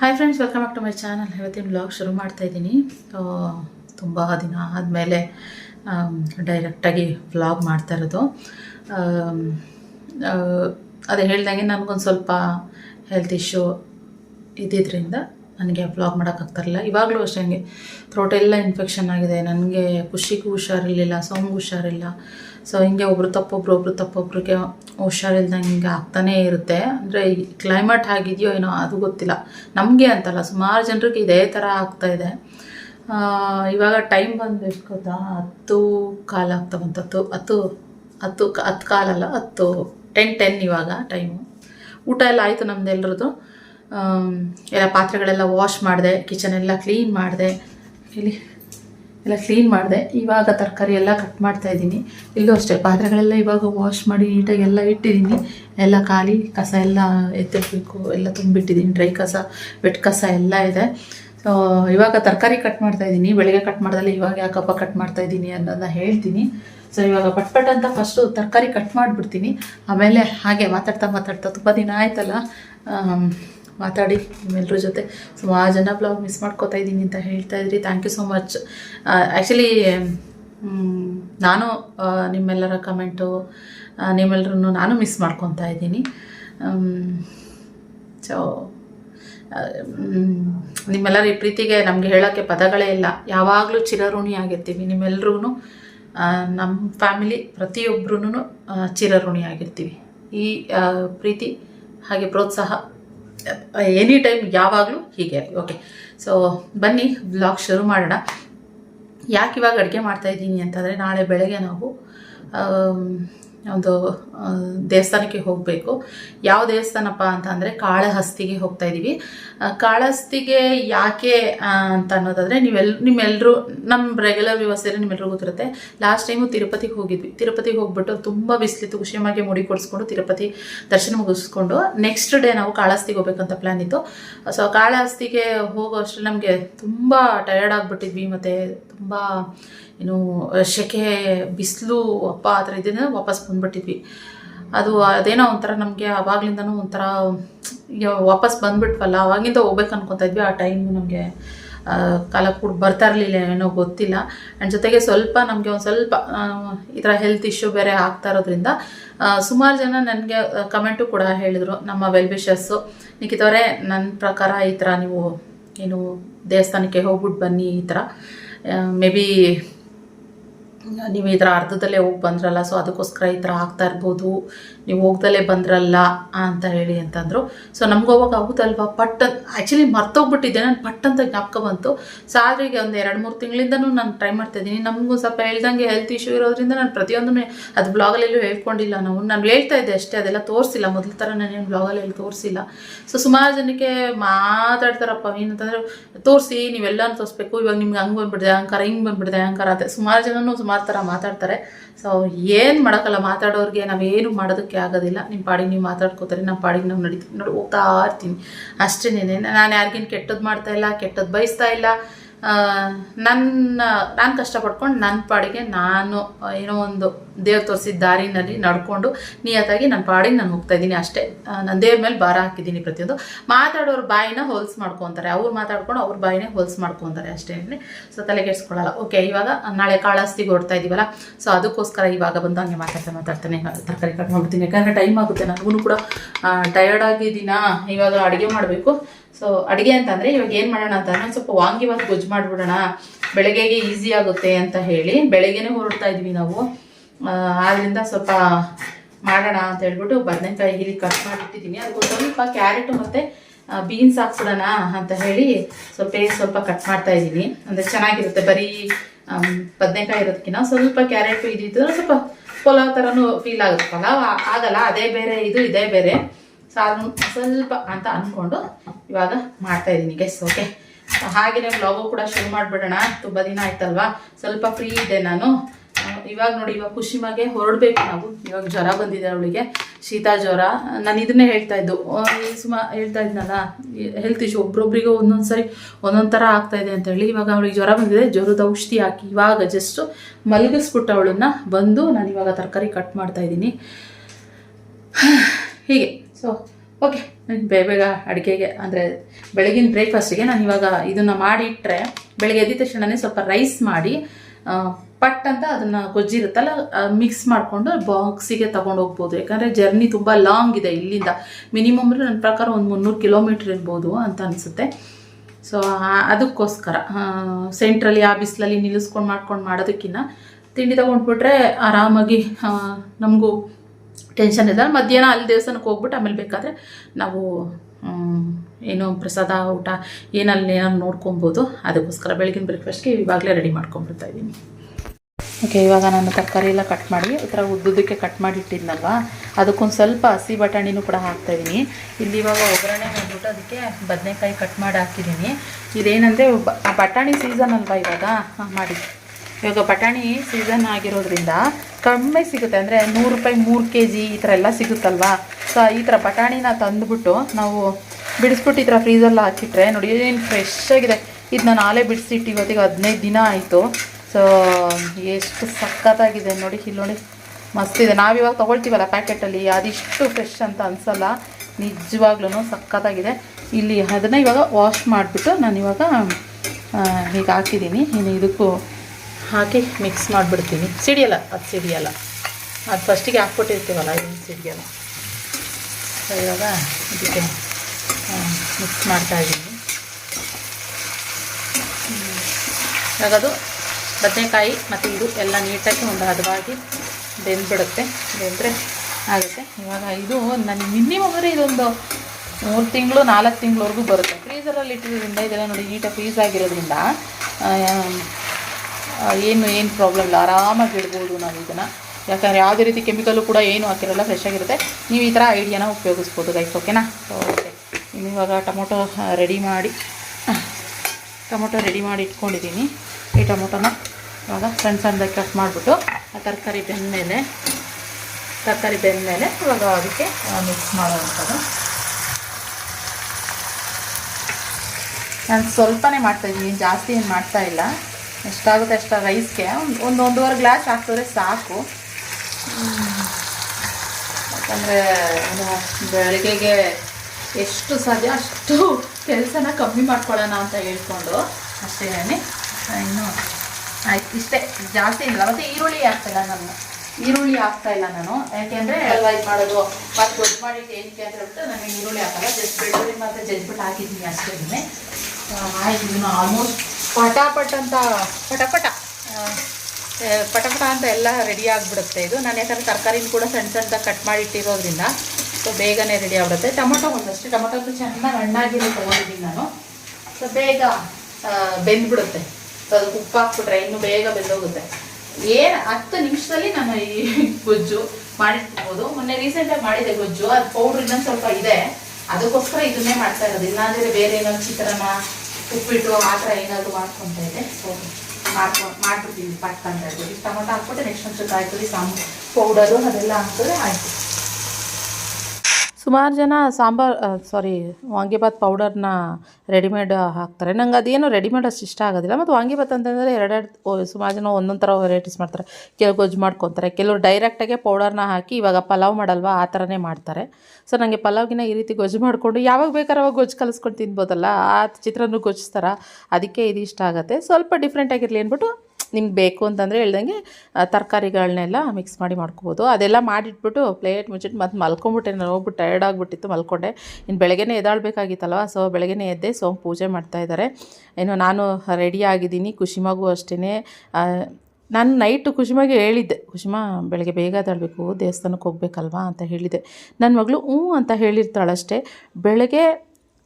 Hi friends welcome back to my channel ಇವತ್ತಿನ blog ಶುರು ಮಾಡ್ತಾ ಇದ್ದೀನಿ. ತುಂಬ ದಿನ ಆದಮೇಲೆ ಡೈರೆಕ್ಟಾಗಿ ವ್ಲಾಗ್ ಮಾಡ್ತಾ ಇರೋದು. ಆಮ್, ಆ, ಅದೇ ಹೇಳ್ದಂಗೆ ನನಗೊಂದು ಸ್ವಲ್ಪ ಹೆಲ್ತ್ ಇಶ್ಯೂ ಇದ್ದಿದ್ದರಿಂದ ನನಗೆ ವ್ಲಾಗ್ ಮಾಡೋಕ್ಕಾಗ್ತಾರಿಲ್ಲ ಇವಾಗಲೂ ಅಷ್ಟೇ ಹಂಗೆ. ಥ್ರೋಟೆಲ್ಲ ಇನ್ಫೆಕ್ಷನ್ ಆಗಿದೆ. ನನಗೆ ಖುಷಿಗೂ ಹುಷಾರಿರಲಿಲ್ಲ ಸೋಂಗು ಹುಷಾರಿಲ್ಲ. ಸೊ ಹಿಂಗೆ ಒಬ್ರು ತಪ್ಪೊಬ್ರು ಒಬ್ರು ತಪ್ಪೊಬ್ರಿಗೆ ಹುಷಾರಿಲ್ದಂಗೆ ಹಿಂಗೆ ಆಗ್ತಾನೇ ಇರುತ್ತೆ. ಅಂದರೆ ಕ್ಲೈಮೇಟ್ ಆಗಿದೆಯೋ ಏನೋ ಅದು ಗೊತ್ತಿಲ್ಲ. ನಮಗೆ ಅಂತಲ್ಲ ಸುಮಾರು ಜನರಿಗೆ ಇದೇ ಥರ ಆಗ್ತಾ ಇದೆ. ಆ, ಇವಾಗ ಟೈಮ್ ಬಂದ್ಬೇಕು ಗೊತ್ತಾ? ಹತ್ತು ಕಾಲ ಆಗ್ತಾ ಬಂತು ಹತ್ತು ಹತ್ತು ಹತ್ತು ಹತ್ತು ಕಾಲಲ್ಲ ಹತ್ತು ಟೆನ್ ಟೆನ್ ಇವಾಗ ಟೈಮು ಊಟ ಎಲ್ಲ ಆಯಿತು ನಮ್ದೆಲ್ಲರದು ಎಲ್ಲ ಪಾತ್ರೆಗಳೆಲ್ಲ ವಾಶ್ ಮಾಡಿದೆ ಕಿಚನ್ ಎಲ್ಲ ಕ್ಲೀನ್ ಮಾಡಿದೆ. ಇಲ್ಲಿ ಎಲ್ಲ ಕ್ಲೀನ್ ಮಾಡಿದೆ. ಇವಾಗ ತರಕಾರಿ ಎಲ್ಲ ಕಟ್ ಮಾಡ್ತಾ ಇದ್ದೀನಿ. ಇಲ್ಲೂ ಅಷ್ಟೇ, ಪಾತ್ರೆಗಳೆಲ್ಲ ಇವಾಗ ವಾಶ್ ಮಾಡಿ ನೀಟಾಗಿ ಎಲ್ಲ ಇಟ್ಟಿದ್ದೀನಿ. ಎಲ್ಲ ಖಾಲಿ, ಕಸ ಎಲ್ಲ ಎತ್ತಿಡಬೇಕು ಎಲ್ಲ ತುಂಬಿಟ್ಟಿದ್ದೀನಿ. ಡ್ರೈ ಕಸ ವೆಟ್ ಕಸ ಎಲ್ಲ ಇದೆ. ಸೊ ಇವಾಗ ತರಕಾರಿ ಕಟ್ ಮಾಡ್ತಾ ಇದ್ದೀನಿ. ಬೆಳಿಗ್ಗೆ ಕಟ್ ಮಾಡ್ದಲ್ಲಿ ಇವಾಗ ಯಾಕಪ್ಪ ಕಟ್ ಮಾಡ್ತಾ ಇದ್ದೀನಿ ಅನ್ನೋದನ್ನ ಹೇಳ್ತೀನಿ. ಸೊ ಇವಾಗ ಪಟ್ ಪಟ್ ಅಂತ ಫಸ್ಟು ತರಕಾರಿ ಕಟ್ ಮಾಡಿಬಿಡ್ತೀನಿ. ಆಮೇಲೆ ಹಾಗೆ ಮಾತಾಡ್ತಾ ಮಾತಾಡ್ತಾ ತುಂಬ ದಿನ ಆಯ್ತಲ್ಲ. ಮಾತಾಡಿ ನಿಮ್ಮೆಲ್ಲರ ಜೊತೆ. ಸುಮಾರು ಜನ ಬ್ಲಾಗ್ ಮಿಸ್ ಮಾಡ್ಕೋತಾ ಇದ್ದೀನಿ ಅಂತ ಹೇಳ್ತಾ ಇದ್ರಿ. Thank you so much actually ನಾನು ನಿಮ್ಮೆಲ್ಲರ ಕಮೆಂಟು ನಿಮ್ಮೆಲ್ಲರನ್ನು ನಾನು ಮಿಸ್ ಮಾಡ್ಕೊತಾ ಇದ್ದೀನಿ. ಸೊ ನಿಮ್ಮೆಲ್ಲರ ಈ ಪ್ರೀತಿಗೆ ನಮಗೆ ಹೇಳೋಕ್ಕೆ ಪದಗಳೇ ಇಲ್ಲ. ಯಾವಾಗಲೂ ಚಿರಋಣಿ ಆಗಿರ್ತೀವಿ ನಿಮ್ಮೆಲ್ಲರೂ ನಮ್ಮ ಫ್ಯಾಮಿಲಿ ಪ್ರತಿಯೊಬ್ಬರೂ ಚಿರಋಣಿ ಆಗಿರ್ತೀವಿ. ಈ ಪ್ರೀತಿ ಹಾಗೆ ಪ್ರೋತ್ಸಾಹ ಎನಿ ಟೈಮ್ ಯಾವಾಗಲೂ ಹೀಗೆ. ಓಕೆ ಸೊ ಬನ್ನಿ ಬ್ಲಾಗ್ ಶುರು ಮಾಡೋಣ. ಯಾಕೆ ಇವಾಗ ಅಡುಗೆ ಮಾಡ್ತಾಯಿದ್ದೀನಿ ಅಂತಂದರೆ ನಾಳೆ ಬೆಳಗ್ಗೆ ನಾವು ಒಂದು ದೇವಸ್ಥಾನಕ್ಕೆ ಹೋಗಬೇಕು. ಯಾವ ದೇವಸ್ಥಾನಪ್ಪ ಅಂತ ಅಂದರೆ ಕಾಳಹಸ್ತಿಗೆ ಹೋಗ್ತಾ ಇದ್ದೀವಿ ಕಾಳಹಸ್ತಿಗೆ ಯಾಕೆ ಅಂತ ಅನ್ನೋದಾದರೆ ನೀವೆಲ್ ನಿಮ್ಮೆಲ್ಲರೂ ನಮ್ಮ ರೆಗ್ಯುಲರ್ ವ್ಯವಸ್ಥೆಯಲ್ಲಿ ನಿಮ್ಮೆಲ್ಲರಿಗೂ ಗೊತ್ತಿರುತ್ತೆ. ಲಾಸ್ಟ್ ಟೈಮು ತಿರುಪತಿಗೆ ಹೋಗಿದ್ವಿ. ತಿರುಪತಿಗೆ ಹೋಗ್ಬಿಟ್ಟು ತುಂಬ ಬಿಸಿಲಿತ್ತು, ಖುಷಿಯಾಗಿ ಮುಡಿ ಕೊಡಿಸ್ಕೊಂಡು ತಿರುಪತಿ ದರ್ಶನ ಮುಗಿಸ್ಕೊಂಡು ನೆಕ್ಸ್ಟ್ ಡೇ ನಾವು ಕಾಳಹಸ್ತಿಗೆ ಹೋಗ್ಬೇಕಂತ ಪ್ಲ್ಯಾನ್ ಇತ್ತು. ಸೊ ಕಾಳಹಸ್ತಿಗೆ ಹೋಗೋ ಅಷ್ಟರಲ್ಲಿ ನಮಗೆ ತುಂಬ ಟಯರ್ಡ್ ಆಗಿಬಿಟ್ಟಿದ್ವಿ, ಮತ್ತು ತುಂಬ ಏನು ಸೆಕೆ ಬಿಸಿಲು ಅಪ್ಪ ಆ ಥರ ಇದನ್ನ ವಾಪಸ್ ಬಂದುಬಿಟ್ಟಿದ್ವಿ. ಅದು ಅದೇನೋ ಒಂಥರ ನಮಗೆ ಆವಾಗ್ಲಿಂದನೂ ಒಂಥರ ವಾಪಸ್ ಬಂದ್ಬಿಟ್ವಲ್ಲ, ಅವಾಗಿಂದ ಹೋಗ್ಬೇಕು ಅನ್ಕೊತಾ ಇದ್ವಿ. ಆ ಟೈಮ್ ನಮಗೆ ಕಾಲ ಕೂಡ ಬರ್ತಾ ಇರಲಿಲ್ಲ, ಏನೋ ಗೊತ್ತಿಲ್ಲ. ಆ್ಯಂಡ್ ಜೊತೆಗೆ ಸ್ವಲ್ಪ ನಮಗೆ ಒಂದು ಸ್ವಲ್ಪ ಈ ಥರ ಹೆಲ್ತ್ ಇಶ್ಯೂ ಬೇರೆ ಆಗ್ತಾ ಇರೋದ್ರಿಂದ ಸುಮಾರು ಜನ ನನಗೆ ಕಮೆಂಟು ಕೂಡ ಹೇಳಿದರು, ನಮ್ಮ ವೆಲ್ ವಿಷಸ್ಸು ನಿಖಿತವರೇ ನನ್ನ ಪ್ರಕಾರ ಈ ಥರ ನೀವು, ಏನು ದೇವಸ್ಥಾನಕ್ಕೆ ಹೋಗ್ಬಿಟ್ಟು ಬನ್ನಿ ಈ ಥರ. ಮೇ ಬಿ ನೀವು ಈ ಥರ ಅರ್ಧದಲ್ಲೇ ಹೋಗಿ ಬಂದ್ರಲ್ಲ ಸೊ ಅದಕ್ಕೋಸ್ಕರ ಈ ಥರ ಆಗ್ತಾ ಇರ್ಬೋದು. ನೀವು ಹೋಗ್ದಲ್ಲೇ ಬಂದ್ರಲ್ಲ ಅಂತ ಹೇಳಿ ಅಂತಂದರು. ಸೊ ನಮ್ಗೆ ಹೋಗೋಕೆ ಹೌದಲ್ವಾ? ಪಟ್ ಆ್ಯಕ್ಚುಲಿ ಮರ್ತೋಗ್ಬಿಟ್ಟಿದ್ದೆ. ನಾನು ಪಟ್ ಅಂತ ಜ್ಞಾಪಕ ಬಂತು. ಸೊ ಆದರೆ ಈಗ ಒಂದು ಎರಡು ಮೂರು ತಿಂಗಳಿಂದನೂ ನಾನು ಟ್ರೈ ಮಾಡ್ತಾಯಿದ್ದೀನಿ ನಮಗೂ ಸ್ವಲ್ಪ ಹೇಳ್ದಂಗೆ ಹೆಲ್ತ್ ಇಶ್ಯೂ ಇರೋದ್ರಿಂದ ನಾನು ಪ್ರತಿಯೊಂದನ್ನು ಅದು ಬ್ಲಾಗಲ್ಲೆಲ್ಲೂ ಹೇಳ್ಕೊಂಡಿಲ್ಲ ನಾವು. ನಾನು ಹೇಳ್ತಾ ಇದ್ದೆ ಅಷ್ಟೇ, ಅದೆಲ್ಲ ತೋರಿಸಿಲ್ಲ. ಮೊದಲ ಥರ ನಾನೇನು ಬ್ಲಾಗಲ್ಲಿ ತೋರಿಸಿಲ್ಲ. ಸೊ ಸುಮಾರು ಜನಕ್ಕೆ ಮಾತಾಡ್ತಾರಪ್ಪ, ಏನಂತಂದರೆ, ತೋರಿಸಿ, ನೀವೆಲ್ಲನೂ ತೋರಿಸ್ಬೇಕು. ಇವಾಗ ನಿಮ್ಗೆ ಹಂಗೆ ಬಂದ್ಬಿಡ್ದೆ, ಅಹಂಕಾರ ಹಿಂಗೆ ಬಂದ್ಬಿಡ್ದೆ, ಅಹಂಕಾರ. ಅದೇ ಸುಮಾರು ಜನನು ಸುಮಾರು ಥರ ಮಾತಾಡ್ತಾರೆ. ಸೊ ಏನು ಮಾಡೋಕ್ಕಲ್ಲ, ಮಾತಾಡೋರಿಗೆ ನಾವೇನು ಮಾಡೋದಕ್ಕೆ ಆಗೋದಿಲ್ಲ. ನಿಮ್ಮ ಪಾಡಿಗೆ ನೀವು ಮಾತಾಡ್ಕೋತಾರೆ ನಮ್ಮ ಪಾಡಿಗೆ ನಾವು ನಡೀತೀವಿ ನೋಡಿ ಹೋಗ್ತಾ ಇರ್ತೀನಿ ಅಷ್ಟೇನೇನೆ ನಾನು ಯಾರಿಗೇನು ಕೆಟ್ಟದ್ದು ಮಾಡ್ತಾ ಇಲ್ಲ ಕೆಟ್ಟದ್ದು ಬಯಸ್ತಾ ಇಲ್ಲ. ನನ್ನ, ನಾನು ಕಷ್ಟಪಡ್ಕೊಂಡು ನನ್ನ ಪಾಡಿಗೆ ನಾನು ಏನೋ ಒಂದು ದೇವ್ರು ತೋರಿಸಿದ ದಾರಿನಲ್ಲಿ ನಡ್ಕೊಂಡು ನಿಯತ್ತಾಗಿ ನನ್ನ ಪಾಡಿಗೆ ನಾನು ಹೋಗ್ತಾ ಇದ್ದೀನಿ ಅಷ್ಟೇ. ನನ್ನ ದೇವ್ರ ಮೇಲೆ ಭಾರ ಹಾಕಿದ್ದೀನಿ ಪ್ರತಿಯೊಂದು. ಮಾತಾಡೋರು ಬಾಯಿನ ಹೋಲ್ಸ್ ಮಾಡ್ಕೊತಾರೆ. ಅವ್ರು ಮಾತಾಡ್ಕೊಂಡು ಅವ್ರ ಬಾಯಿನೇ ಹೋಲ್ಸ್ ಮಾಡ್ಕೊತಾರೆ ಅಷ್ಟೇ ಸೊ ತಲೆಗೆಡ್ಸ್ಕೊಳ್ಳಲ್ಲ ಓಕೆ ಇವಾಗ ನಾಳೆ ಕಾಳಾಸ್ತಿಗೆ ಹೊಡ್ತಾ ಇದೀವಲ್ಲ ಸೊ ಅದಕ್ಕೋಸ್ಕರ ಇವಾಗ ಬಂದು ಹಂಗೆ ಮಾತಾಡ್ತಾ ಮಾತಾಡ್ತಾನೆ. ತರಕಾರಿ ಕಟ್ ಮಾಡ್ಬಿಡ್ತೀನಿ. ಯಾಕಂದರೆ ಟೈಮ್ ಆಗುತ್ತೆ. ನನಗೂ ಕೂಡ ಟಯರ್ಡ್ ಆಗಿದ್ದೀನಾ? ಇವಾಗ ಅಡುಗೆ ಮಾಡಬೇಕು. ಸೊ ಅಡುಗೆ ಅಂತಂದರೆ ಇವಾಗ ಏನು ಮಾಡೋಣ ಅಂತ ಒಂದು ಸ್ವಲ್ಪ ವಾಂಗಿಭಾತ್ ಗೊಜ್ಜು ಮಾಡಿಬಿಡೋಣ. ಬೆಳಗ್ಗೆಗೆ ಈಸಿ ಆಗುತ್ತೆ ಅಂತ ಹೇಳಿ ಬೆಳಗ್ಗೆನೇ ಹೊರಡ್ತಾ ಇದ್ವಿ ನಾವು. ಆದ್ದರಿಂದ ಸ್ವಲ್ಪ ಮಾಡೋಣ ಅಂತ ಹೇಳ್ಬಿಟ್ಟು ಬದನೆಕಾಯಿ ಇಲ್ಲಿ ಕಟ್ ಮಾಡಿಟ್ಟಿದ್ದೀನಿ ಅದಕ್ಕೆ ಸ್ವಲ್ಪ ಕ್ಯಾರೆಟು ಮತ್ತು ಬೀನ್ಸ್ ಹಾಕ್ಬಿಡೋಣ ಅಂತ ಹೇಳಿ ಸ್ವಲ್ಪ ಸ್ವಲ್ಪ ಕಟ್ ಮಾಡ್ತಾ ಇದ್ದೀನಿ. ಅಂದರೆ ಚೆನ್ನಾಗಿರುತ್ತೆ ಬರೀ ಬದನೆಕಾಯಿ ಇರೋದಕ್ಕಿಂತ ಸ್ವಲ್ಪ ಕ್ಯಾರೆಟು ಇದ್ದಿದ್ದು ಸ್ವಲ್ಪ ಪಲಾವ್ ಥರನೂ ಫೀಲ್ ಆಗುತ್ತೆ. ಪಲಾವ್ ಆಗಲ್ಲ, ಅದೇ ಬೇರೆ, ಇದು ಇದೇ ಬೇರೆ. ಸಾರು ಸ್ವಲ್ಪ ಅಂತ ಅಂದ್ಕೊಂಡು ಇವಾಗ ಮಾಡ್ತಾ ಇದ್ದೀನಿ ಗೆಸ್ ಓಕೆ ಹಾಗೆಯೇ ವ್ಲಾಗು ಕೂಡ ಶುರು ಮಾಡಿಬಿಡೋಣ. ತುಂಬ ದಿನ ಆಯ್ತಲ್ವಾ? ಸ್ವಲ್ಪ ಫ್ರೀ ಇದೆ ನಾನು. ಇವಾಗ ನೋಡಿ, ಇವಾಗ ಖುಷಿಮಾಗೆ ಹೊರಡ್ಬೇಕು ನಾವು. ಇವಾಗ ಜ್ವರ ಬಂದಿದೆ ಅವಳಿಗೆ. ಶೀತ ಜ್ವರ. ನಾನು ಇದನ್ನೇ ಹೇಳ್ತಾ ಇದ್ದು. ಸುಮ ಹೇಳ್ತಾ ಇದ್ನಲ್ಲ ಹೆಲ್ತ್ ಇಶ್ಯೂ ಒಬ್ರೊಬ್ರಿಗೆ ಒಂದೊಂದು ಸರಿ ಒಂದೊಂದು ಥರ ಆಗ್ತಾ ಇದೆ ಅಂತ ಹೇಳಿ ಇವಾಗ ಅವಳಿಗೆ ಜ್ವರ ಬಂದಿದೆ. ಜ್ವರದ ಔಷಧಿ ಹಾಕಿ ಇವಾಗ ಜಸ್ಟ್ ಮಲಗಿಸ್ಬಿಟ್ಟು ಅವಳನ್ನು ಬಂದು ನಾನು ಇವಾಗ ತರಕಾರಿ ಕಟ್ ಮಾಡ್ತಾ ಇದ್ದೀನಿ ಹೀಗೆ. ಸೊ ಓಕೆ ಬೇಗ ಬೇಗ ಅಡುಗೆಗೆ, ಅಂದರೆ ಬೆಳಗಿನ ಬ್ರೇಕ್ಫಾಸ್ಟಿಗೆ ನಾನು ಇವಾಗ ಇದನ್ನು ಮಾಡಿಟ್ಟರೆ ಬೆಳಗ್ಗೆ ಎದ್ದ ತಕ್ಷಣನೇ ಸ್ವಲ್ಪ ರೈಸ್ ಮಾಡಿ ಪಟ್ ಅಂತ ಅದನ್ನು ಗೊಜ್ಜಿರುತ್ತಲ್ಲ ಮಿಕ್ಸ್ ಮಾಡಿಕೊಂಡು ಬಾಕ್ಸಿಗೆ ತೊಗೊಂಡು ಹೋಗ್ಬೋದು. ಯಾಕಂದರೆ ಜರ್ನಿ ತುಂಬ ಲಾಂಗ್ ಇದೆ ಇಲ್ಲಿಂದ. ಮಿನಿಮಮ್ ನನ್ನ ಪ್ರಕಾರ ಒಂದು ಮುನ್ನೂರು ಕಿಲೋಮೀಟ್ರ್ ಇರ್ಬೋದು ಅಂತ ಅನಿಸುತ್ತೆ. ಸೊ ಅದಕ್ಕೋಸ್ಕರ ಸೆಂಟ್ರಲ್ಲಿ ಆ ಬಿಸಿಲಲ್ಲಿ ನಿಲ್ಲಿಸ್ಕೊಂಡು ಮಾಡ್ಕೊಂಡು ಮಾಡೋದಕ್ಕಿಂತ ತಿಂಡಿ ತೊಗೊಂಡ್ಬಿಟ್ರೆ ಆರಾಮಾಗಿ ನಮಗೂ ಟೆನ್ಷನ್ ಇಲ್ಲ ಮಧ್ಯಾಹ್ನ ಅಲ್ಲಿ ದೇವಸ್ಥಾನಕ್ಕೆ ಹೋಗ್ಬಿಟ್ಟು ಆಮೇಲೆ ಬೇಕಾದರೆ ನಾವು ಏನು ಪ್ರಸಾದ, ಊಟ, ಏನಲ್ಲಿ ಏನಾದ್ರು ನೋಡ್ಕೊಬೋದು. ಅದಕ್ಕೋಸ್ಕರ ಬೆಳಗಿನ ಬ್ರೇಕ್ಫಾಸ್ಟ್ಗೆ ಇವಾಗಲೇ ರೆಡಿ ಮಾಡ್ಕೊಂಡ್ಬಿಡ್ತಾ ಇದ್ದೀನಿ. ಓಕೆ ಇವಾಗ ನಾನು ತರಕಾರಿ ಎಲ್ಲ ಕಟ್ ಮಾಡಿ, ಈ ಥರ ಉದ್ದುದಕ್ಕೆ ಕಟ್ ಮಾಡಿ ಇಟ್ಟಿದ್ನಲ್ವಾ? ಅದಕ್ಕೊಂದು ಸ್ವಲ್ಪ ಹಸಿ ಬಟಾಣಿನೂ ಕೂಡ ಹಾಕ್ತಾಯಿದ್ದೀನಿ ಇಲ್ಲಿ ಇವಾಗ ಒಗ್ಗರಣೆ ಮಾಡಿಬಿಟ್ಟು ಅದಕ್ಕೆ ಬದನೆಕಾಯಿ ಕಟ್ ಮಾಡಿ ಹಾಕಿದ್ದೀನಿ. ಇದೇನಂದರೆ ಬಟಾಣಿ ಸೀಸನ್ ಅಲ್ವಾ ಇವಾಗ? ಮಾಡಿ. ಇವಾಗ ಬಟಾಣಿ ಸೀಸನ್ ಆಗಿರೋದ್ರಿಂದ ಕಡಿಮೆ ಸಿಗುತ್ತೆ. ಅಂದರೆ ನೂರು ರೂಪಾಯಿ ಮೂರು ಕೆ ಜಿ ಈ ಥರ ಎಲ್ಲ ಸಿಗುತ್ತಲ್ವಾ? ಸೊ ಈ ಥರ ಬಟಾಣಿನ ತಂದುಬಿಟ್ಟು ನಾವು ಬಿಡಿಸ್ಬಿಟ್ಟು ಈ ಥರ ಫ್ರೀಸಲ್ಲಿ ಹಾಕಿಟ್ರೆ ನೋಡಿ, ಏನು ಫ್ರೆಶ್ ಆಗಿದೆ. ಇದು ನಾನು ಆಲೇ ಬಿಡಿಸಿಟ್ಟು ಇವತ್ತಿಗೆ ಹದಿನೈದು ದಿನ ಆಯಿತು. ಸೊ ಎಷ್ಟು ಸಖತ್ತಾಗಿದೆ ನೋಡಿ, ಇಲ್ಲಿ ನೋಡಿ ಮಸ್ತಿದೆ. ನಾವಿವಾಗ ತೊಗೊಳ್ತೀವಲ್ಲ ಪ್ಯಾಕೆಟಲ್ಲಿ, ಅದಿಷ್ಟು ಫ್ರೆಶ್ ಅಂತ ಅನಿಸಲ್ಲ. ನಿಜವಾಗ್ಲೂ ಸಖತ್ತಾಗಿದೆ. ಇಲ್ಲಿ ಅದನ್ನು ಇವಾಗ ವಾಶ್ ಮಾಡಿಬಿಟ್ಟು ನಾನು ಇವಾಗ ಹೀಗೆ ಹಾಕಿದ್ದೀನಿ. ಇನ್ನು ಇದಕ್ಕೂ ಹಾಕಿ ಮಿಕ್ಸ್ ಮಾಡಿಬಿಡ್ತೀನಿ. ಸಿಡಿಯಲ್ಲ ಅದು ಸಿಡಿಯಲ್ಲ ಅದು ಫಸ್ಟಿಗೆ ಹಾಕ್ಬಿಟ್ಟಿರ್ತೀವಲ್ಲ, ಇದು ಸಿಡಿಯಲ್ಲ ಸೊ ಇವಾಗ ಇದಕ್ಕೆ ಮಿಕ್ಸ್ ಮಾಡ್ತಾ ಇದ್ದೀನಿ ಇವಾಗ ಅದು ಬದನೆಕಾಯಿ ಮತ್ತು ಇದು ಎಲ್ಲ ನೀಟಾಗಿ ಒಂದು ಹದವಾಗಿ ಬೆಂದ್ಬಿಡುತ್ತೆ. ಬೆಂದರೆ ಆಗುತ್ತೆ. ಇವಾಗ ಇದು ನನಗೆ ಮಿನಿಮಮ್ ಅಂದರೆ ಇದೊಂದು ಮೂರು ತಿಂಗಳು, ನಾಲ್ಕು ತಿಂಗಳವರೆಗೂ ಬರುತ್ತೆ. ಫ್ರೀಸರಲ್ಲಿ ಇಟ್ಟಿರೋದ್ರಿಂದ, ಇದೆಲ್ಲ ನೋಡಿ ನೀಟಾಗಿ ಫ್ರೀಸ್ ಆಗಿರೋದ್ರಿಂದ ಏನು ಏನು ಪ್ರಾಬ್ಲಮ್ ಇಲ್ಲ. ಆರಾಮಾಗಿ ಇಡ್ಬೋದು ನಾವು ಇದನ್ನು. ಯಾಕಂದರೆ ಯಾವುದೇ ರೀತಿ ಕೆಮಿಕಲ್ಲು ಕೂಡ ಏನು ಹಾಕಿರಲ್ಲ ಫ್ರೆಶ್ ಆಗಿರುತ್ತೆ. ನೀವು ಈ ಥರ ಐಡಿಯಾನ ಉಪಯೋಗಿಸ್ಬೋದು ಗೈಸ್ ಓಕೆನಾ ಓಕೆ ಇವಾಗ ಟೊಮೊಟೊ ರೆಡಿ ಮಾಡಿ. ಟೊಮೊಟೊ ರೆಡಿ ಮಾಡಿ ಇಟ್ಕೊಂಡಿದ್ದೀನಿ. ಈ ಟೊಮೊಟೊನ ಇವಾಗ ಸಣ್ಣ ಸಣ್ಣದಾಗಿ ಕಟ್ ಮಾಡಿಬಿಟ್ಟು, ಆ ತರಕಾರಿ ಬೆಂದಮೇಲೆ ತರಕಾರಿ ಬೆಂದಮೇಲೆ ಇವಾಗ ಅದಕ್ಕೆ ಮಿಕ್ಸ್ ಮಾಡೋವಂಥದ್ದು. ನಾನು ಸ್ವಲ್ಪನೇ ಮಾಡ್ತಾಯಿದ್ದೀನಿ ಜಾಸ್ತಿ ಏನು ಮಾಡ್ತಾ ಇಲ್ಲ. ಎಷ್ಟಾಗುತ್ತೆ ಅಷ್ಟು ರೈಸ್ಗೆ ಒಂದು ಒಂದು ಒಂದೂವರೆ ಗ್ಲಾಸ್ ಹಾಕಿದ್ರೆ ಸಾಕು. ಯಾಕಂದರೆ ಏನು, ಬೆಳಗ್ಗೆಗೆ ಎಷ್ಟು ಸಾಧ್ಯ ಅಷ್ಟು ಕೆಲಸನ ಕಮ್ಮಿ ಮಾಡ್ಕೊಳ್ಳೋಣ ಅಂತ ಹೇಳ್ಕೊಂಡು ಅಷ್ಟೇನೆ ಇನ್ನು ಆಯ್ತು, ಇಷ್ಟೇ. ಜಾಸ್ತಿ ಇಲ್ಲ. ಮತ್ತು ಈರುಳ್ಳಿ ಹಾಕ್ತಾಯಿಲ್ಲ ನಾನು. ಈರುಳ್ಳಿ ಹಾಕ್ತಾ ನಾನು. ಯಾಕೆಂದರೆ ಇದು ಮಾಡೋದು. ಮತ್ತು ಗೊತ್ತು ಮಾಡಿಟ್ಟು ಏನಕ್ಕೆ ಅಂತ ಹೇಳ್ಬಿಟ್ಟು ನಾನು ಈರುಳ್ಳಿ ಹಾಕಲ್ಲ. ಜಸ್ಟ್ ಬೆಳ್ಳುಳ್ಳಿ ಮತ್ತು ಜಜ್ಬಿಟ್ಟು ಹಾಕಿದ್ದೀನಿ ಅಷ್ಟೇ. ಆಯ್ತು ಇದನ್ನು ಆಲ್ಮೋಸ್ಟ್ ಪಟಾಪಟ್ ಅಂತ, ಪಟಪಟ. ಪಟಪಟ ಅಂತ ಎಲ್ಲ ರೆಡಿ ಆಗಿಬಿಡುತ್ತೆ ಇದು. ನಾನು ಯಾಕಂದರೆ ತರಕಾರಿನ ಕೂಡ ಸಣ್ಣ ಸಣ್ಣದಾಗಿ ಕಟ್ ಮಾಡಿ ಇಟ್ಟಿರೋದ್ರಿಂದ ಸೊ ಬೇಗನೆ ರೆಡಿ ಆಗ್ಬಿಡುತ್ತೆ. ಟೊಮೊಟೊ ಒಂದಷ್ಟು. ಟೊಮೊಟೊ ಚೆನ್ನಾಗಿ ಹಣ್ಣಾಗಿರೋ ತೊಗೊಂಡಿದ್ದೀನಿ ನಾನು. ಸೊ ಬೇಗ ಬೆಂದ್ಬಿಡುತ್ತೆ. ಸೊ ಅದಕ್ಕೆ ಉಪ್ಪು ಹಾಕ್ಬಿಟ್ರೆ ಇನ್ನೂ ಬೇಗ ಬೆಂದೋಗುತ್ತೆ. ಏನು ಹತ್ತು ನಿಮಿಷದಲ್ಲಿ ನಾನು ಈ ಗೊಜ್ಜು ಮಾಡಿಟ್ಬೋದು ಮೊನ್ನೆ ರೀಸೆಂಟಾಗಿ ಮಾಡಿದೆ ಗೊಜ್ಜು. ಅದು ಪೌಡ್ರ್ ಇನ್ನೊಂದು ಸ್ವಲ್ಪ ಇದೆ. ಅದಕ್ಕೋಸ್ಕರ ಇದನ್ನೇ ಮಾಡ್ತಾ ಇರೋದು. ಇಲ್ಲಾಂದರೆ ಬೇರೆ ಏನೋ ಚಿತ್ರಾನ್ನ ಉಪ್ಪಿಟ್ಟು ಆ ಥರ ಏನಾದರೂ ಮಾಡ್ಕೊತಾ ಇದೆ. ಸೊ ಮಾಡ್ಕೊ ಮಾಡ್ಬಿಡ್ತೀವಿ ಪಟ್ ಅಂತ ಹೇಳ್ಬಿಟ್ಟು ಟೊಮೊಟೊ ಹಾಕ್ಬಿಟ್ಟು ನೆಕ್ಸ್ಟ್ ಒಂಚೂರು ಕಾಯಿ ಸಾಂಬ್ ಪೌಡರು ಅದೆಲ್ಲ ಹಾಕಿದ್ರೆ ಆಯಿತು. ಸುಮಾರು ಜನ ಸಾಂಬಾರು ಸಾರಿ ವಾಂಗಿಭಾತ್ ಪೌಡರ್ನ ರೆಡಿಮೇಡ್ ಹಾಕ್ತಾರೆ. ನಂಗೆ ಅದೇನು ರೆಡಿಮೇಡ್ ಅಷ್ಟು ಇಷ್ಟ ಆಗೋದಿಲ್ಲ. ಮತ್ತು ವಾಂಗಿಭಾತ್ ಅಂತಂದರೆ ಎರಡೆರಡು ಸುಮಾರು ಜನ ಒಂದೊಂದು ಥರ ವೆರೈಟೀಸ್ ಮಾಡ್ತಾರೆ. ಕೆಲವು ಗೊಜ್ಜು ಮಾಡ್ಕೊತಾರೆ. ಕೆಲವರು ಡೈರೆಕ್ಟಾಗೆ ಪೌಡರ್ನ ಹಾಕಿ ಇವಾಗ ಪಲಾವ್ ಮಾಡಲ್ವಾ, ಆ ಥರನೇ ಮಾಡ್ತಾರೆ. ಸೊ ನನಗೆ ಪಲಾವ್ಗಿನ ಈ ರೀತಿ ಗೊಜ್ಜು ಮಾಡಿಕೊಂಡು ಯಾವಾಗ ಬೇಕಾದ್ರೆ ಅವಾಗ ಗೊಜ್ಜು ಕಲಿಸ್ಕೊಂಡು ತಿನ್ಬೋದಲ್ಲ, ಆ ಚಿತ್ರಾನ್ನ ಗೊಜ್ಜಿಸ್ತಾರ ಅದಕ್ಕೆ ಇದು ಇಷ್ಟ ಆಗುತ್ತೆ. ಸ್ವಲ್ಪ ಡಿಫ್ರೆಂಟಾಗಿರಲಿ ಅಂದ್ಬಿಟ್ಟು ನಿಮ್ಗೆ ಬೇಕು ಅಂತಂದರೆ ಹೇಳ್ದಂಗೆ ತರಕಾರಿಗಳನ್ನೆಲ್ಲ ಮಿಕ್ಸ್ ಮಾಡಿ ಮಾಡ್ಕೋಬೋದು. ಅದೆಲ್ಲ ಮಾಡಿಟ್ಬಿಟ್ಟು ಪ್ಲೇಟ್ ಮುಚ್ಚಿಟ್ಟು ಮತ್ತು ಮಲ್ಕೊಂಬಿಟ್ಟೆ. ನಾನು ಹೋಗ್ಬಿಟ್ಟು ಟಯರ್ಡ್ ಆಗಿಬಿಟ್ಟಿತ್ತು, ಮಲ್ಕೊಂಡೆ. ಇನ್ನು ಬೆಳಗ್ಗೆನೇ ಎದ್ದಾಳ್ಬೇಕಾಗಿತ್ತಲ್ವ ಸೊ ಬೆಳಗ್ಗೆನೇ ಎದ್ದೆ ಸೊ ಪೂಜೆ ಮಾಡ್ತಾ ಇದ್ದಾರೆ ಇನ್ನು ನಾನು ರೆಡಿ ಆಗಿದ್ದೀನಿ ಖುಷಿಮಾಗೂ ಅಷ್ಟೇ ನಾನು ನೈಟು ಖುಷಿಮಾಗೆ ಹೇಳಿದ್ದೆ, ಖುಷಿಮಾ, ಬೆಳಗ್ಗೆ ಬೇಗ ಎದ್ದೇಳಬೇಕು, ದೇವಸ್ಥಾನಕ್ಕೆ ಹೋಗ್ಬೇಕಲ್ವಾ? ಅಂತ ಹೇಳಿದ್ದೆ. ನನ್ನ ಮಗಳು, ಹ್ಞೂ ಅಂತ ಹೇಳಿರ್ತಾಳಷ್ಟೇ. ಬೆಳಗ್ಗೆ